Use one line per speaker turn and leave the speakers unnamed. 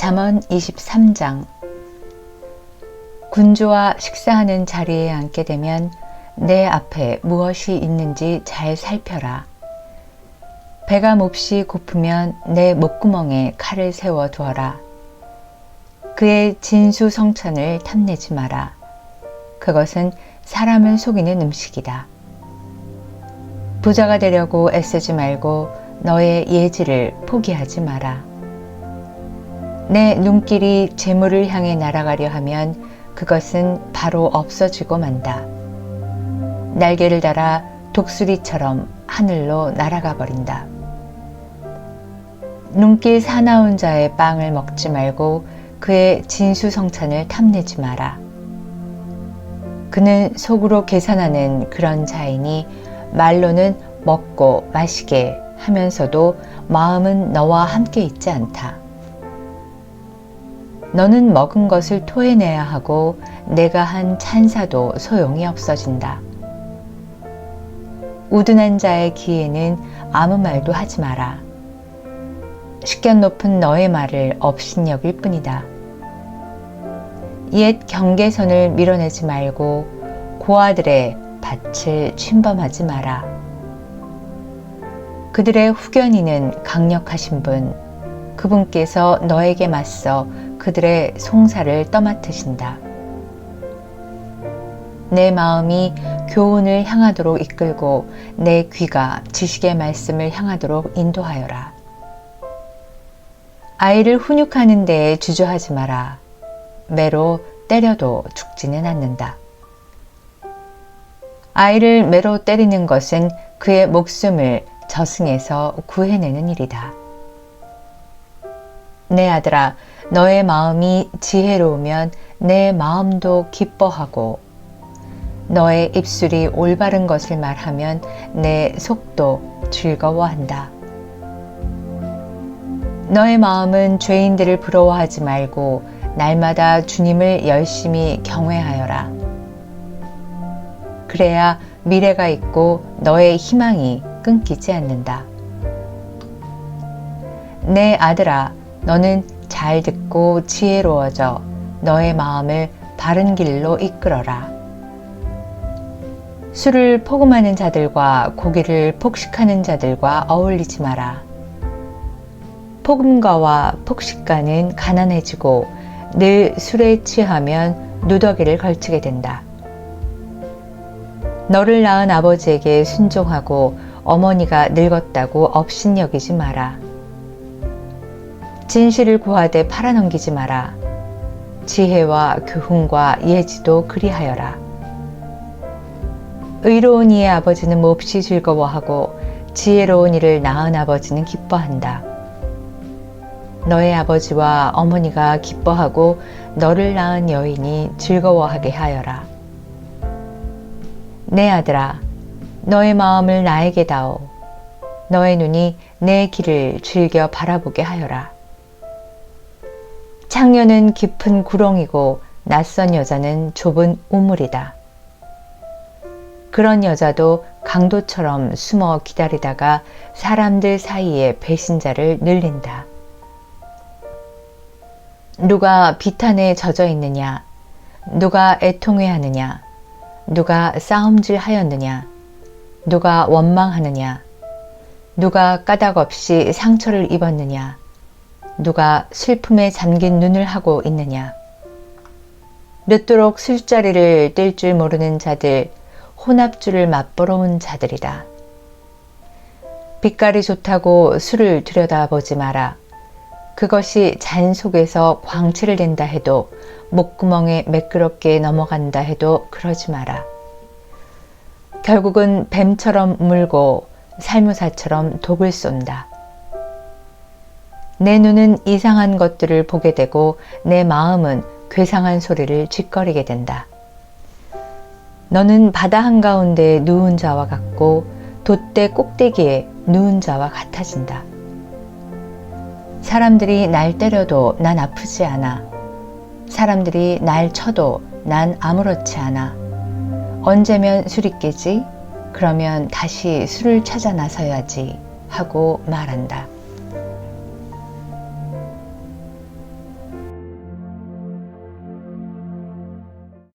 잠언 23장 군주와 식사하는 자리에 앉게 되면 내 앞에 무엇이 있는지 잘 살펴라. 배가 몹시 고프면 내 목구멍에 칼을 세워 두어라. 그의 진수성찬을 탐내지 마라. 그것은 사람을 속이는 음식이다. 부자가 되려고 애쓰지 말고 너의 예지를 포기하지 마라. 내 눈길이 재물을 향해 날아가려 하면 그것은 바로 없어지고 만다. 날개를 달아 독수리처럼 하늘로 날아가 버린다. 눈길 사나운 자의 빵을 먹지 말고 그의 진수성찬을 탐내지 마라. 그는 속으로 계산하는 그런 자이니 말로는 먹고 마시게 하면서도 마음은 너와 함께 있지 않다. 너는 먹은 것을 토해내야 하고 내가 한 찬사도 소용이 없어진다. 우둔한 자의 귀에는 아무 말도 하지 마라. 식견 높은 너의 말을 업신여길 뿐이다. 옛 경계선을 밀어내지 말고 고아들의 밭을 침범하지 마라. 그들의 후견인은 강력하신 분, 그분께서 너에게 맞서 그들의 송사를 떠맡으신다. 내 마음이 교훈을 향하도록 이끌고 내 귀가 지식의 말씀을 향하도록 인도하여라. 아이를 훈육하는 데에 주저하지 마라. 매로 때려도 죽지는 않는다. 아이를 매로 때리는 것은 그의 목숨을 저승에서 구해내는 일이다. 내 아들아, 너의 마음이 지혜로우면 내 마음도 기뻐하고, 너의 입술이 올바른 것을 말하면 내 속도 즐거워한다. 너의 마음은 죄인들을 부러워하지 말고 날마다 주님을 열심히 경외하여라. 그래야 미래가 있고 너의 희망이 끊기지 않는다. 내 아들아, 너는 잘 듣고 지혜로워져 너의 마음을 바른 길로 이끌어라. 술을 포금하는 자들과 고기를 폭식하는 자들과 어울리지 마라. 포금가와 폭식가는 가난해지고 늘 술에 취하면 누더기를 걸치게 된다. 너를 낳은 아버지에게 순종하고 어머니가 늙었다고 업신여기지 마라. 진실을 구하되 팔아넘기지 마라. 지혜와 교훈과 예지도 그리하여라. 의로운 이의 아버지는 몹시 즐거워하고 지혜로운 이를 낳은 아버지는 기뻐한다. 너의 아버지와 어머니가 기뻐하고 너를 낳은 여인이 즐거워하게 하여라. 내 아들아, 너의 마음을 나에게 다오. 너의 눈이 내 길을 즐겨 바라보게 하여라. 창녀는 깊은 구렁이고 낯선 여자는 좁은 우물이다. 그런 여자도 강도처럼 숨어 기다리다가 사람들 사이에 배신자를 늘린다. 누가 비탄에 젖어 있느냐? 누가 애통해 하느냐? 누가 싸움질 하였느냐? 누가 원망하느냐? 누가 까닭 없이 상처를 입었느냐? 누가 슬픔에 잠긴 눈을 하고 있느냐? 늦도록 술자리를 뗄 줄 모르는 자들, 혼합주를 맛보러 온 자들이다. 빛깔이 좋다고 술을 들여다보지 마라. 그것이 잔 속에서 광채를 낸다 해도 목구멍에 매끄럽게 넘어간다 해도 그러지 마라. 결국은 뱀처럼 물고 살무사처럼 독을 쏜다. 내 눈은 이상한 것들을 보게 되고 내 마음은 괴상한 소리를 쥐꺼리게 된다. 너는 바다 한가운데 누운 자와 같고 돛대 꼭대기에 누운 자와 같아진다. 사람들이 날 때려도 난 아프지 않아. 사람들이 날 쳐도 난 아무렇지 않아. 언제면 술이 깨지? 그러면 다시 술을 찾아 나서야지. 하고 말한다.